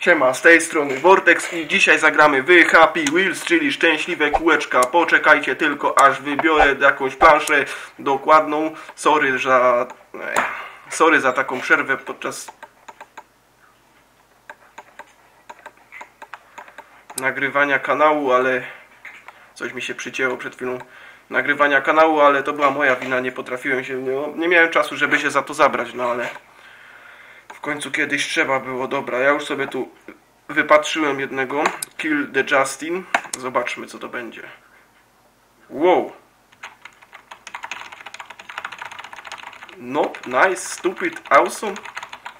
Siema, z tej strony Vortex i dzisiaj zagramy w Happy Wheels, czyli szczęśliwe kółeczka. Poczekajcie tylko, aż wybiorę jakąś planszę dokładną. Sorry za... eh, Sorry za taką przerwę podczas... Nagrywania kanału, ale... Coś mi się przycięło przed chwilą. Nagrywania kanału, ale to była moja wina, nie potrafiłem się... Nie miałem czasu, żeby się za to zabrać, no ale... Końcu kiedyś trzeba było. Dobra, ja już sobie tu wypatrzyłem jednego. Kill the Justin. Zobaczmy, co to będzie. Wow. Nope, nice, stupid, awesome.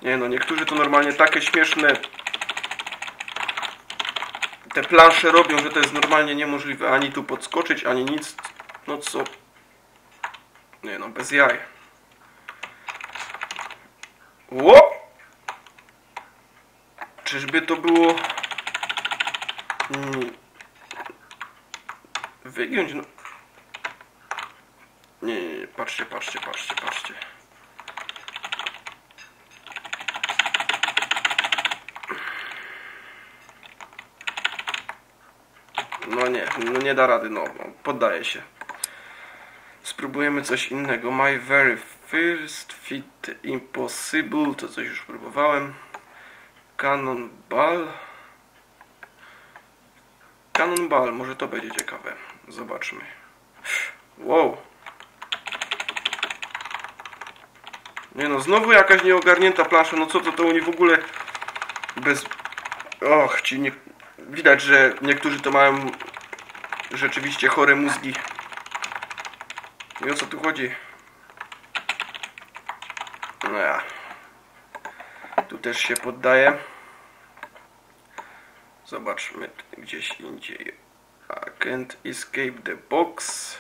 Nie no, niektórzy to normalnie takie śmieszne te plansze robią, że to jest normalnie niemożliwe. Ani tu podskoczyć, ani nic. No co? Nie no, bez jaj. Ło! Czyżby to było... Mm. Wygiąć, no... Nie, nie, nie, patrzcie, patrzcie, patrzcie, patrzcie. No nie, no nie da rady, no, no się. Spróbujemy coś innego. My very first fit impossible, to coś już próbowałem. Cannonball. Cannonball, może to będzie ciekawe. Zobaczmy. Wow. Nie no, znowu jakaś nieogarnięta plansza. No co to, to oni w ogóle bez... Och, ci nie... Widać, że niektórzy to mają rzeczywiście chore mózgi. I o co tu chodzi? No ja. Tu też się poddaje. Zobaczmy gdzieś indziej. I can't escape the box.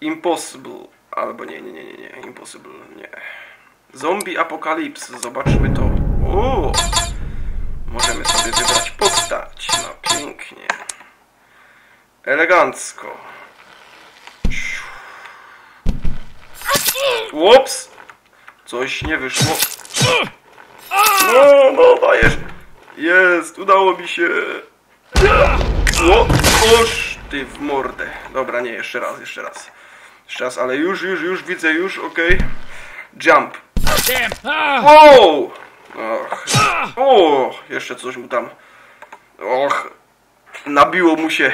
Impossible. Albo nie, nie, nie, nie, nie. Impossible, nie. Zombie Apocalypse. Zobaczmy to. Możemy sobie wybrać postać. No pięknie. Elegancko. Ups! Coś nie wyszło. No, no, dajesz. Jest, udało mi się. O, oż ty w mordę. Dobra, nie, jeszcze raz, jeszcze raz. Jeszcze raz, ale już, już, już widzę, już, okej. Jump. Wow! Och. O, jeszcze coś mu tam. Och. Nabiło mu się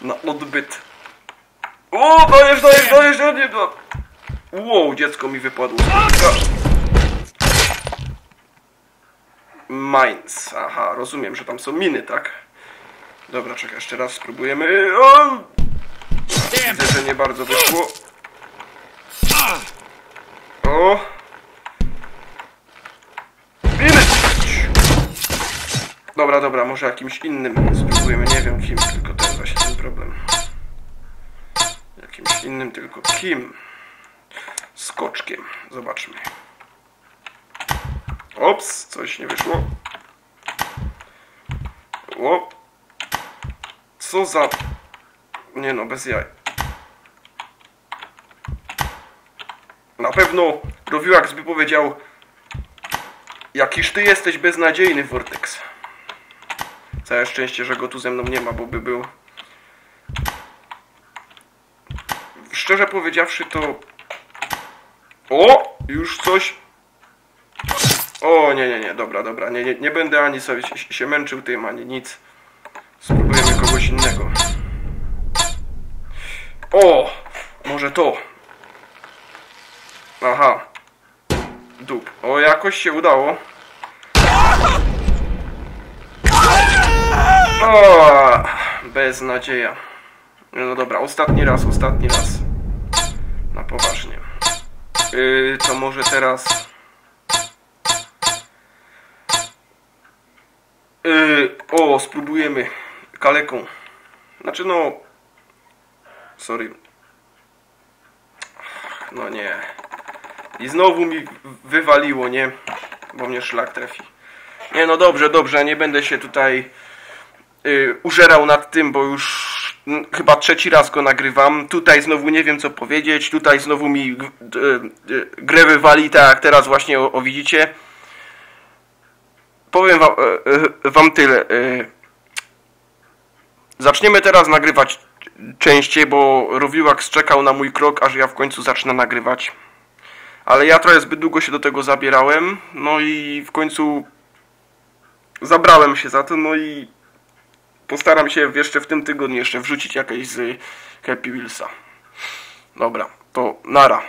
na odbyt. O, dajesz, dajesz, dajesz, dajesz. Wow, dziecko mi wypadło. Mines. Aha, rozumiem, że tam są miny, tak? Dobra, czekaj, jeszcze raz spróbujemy. O! Widzę, że nie bardzo wyszło. O! Miny! Dobra, dobra, może jakimś innym spróbujemy. Nie wiem kim, tylko to jest właśnie ten problem. Jakimś innym, tylko kim? Skoczkiem. Zobaczmy. Ops, coś nie wyszło. O. Co za... Nie no, bez jaj. Na pewno Rowiłax by powiedział Jakiż ty jesteś beznadziejny, Vortex. Całe szczęście, że go tu ze mną nie ma, bo by był... Szczerze powiedziawszy, to... O! Już coś o, nie, nie, nie, dobra, dobra, nie, nie, nie będę ani sobie się, męczył tym, ani nic. Spróbujemy kogoś innego. O, może to. Aha. Dup. O, jakoś się udało. O, bez nadzieja. No dobra, ostatni raz, ostatni raz. Na poważnie. Yy, to może teraz... Yy, o, spróbujemy kaleką. Znaczy no... Sorry. No nie. I znowu mi wywaliło, nie? Bo mnie szlak trafi. Nie, no dobrze, dobrze, nie będę się tutaj yy, użerał nad tym, bo już chyba trzeci raz go nagrywam. Tutaj znowu nie wiem co powiedzieć, tutaj znowu mi yy, grę wywali, tak jak teraz właśnie o, o widzicie. Powiem wam, e, e, wam tyle. E, zaczniemy teraz nagrywać częściej, bo Rowiłak czekał na mój krok, aż ja w końcu zacznę nagrywać. Ale ja trochę zbyt długo się do tego zabierałem, no i w końcu zabrałem się za to, no i postaram się jeszcze w tym tygodniu jeszcze wrzucić jakieś z Happy Wheelsa. Dobra, to nara.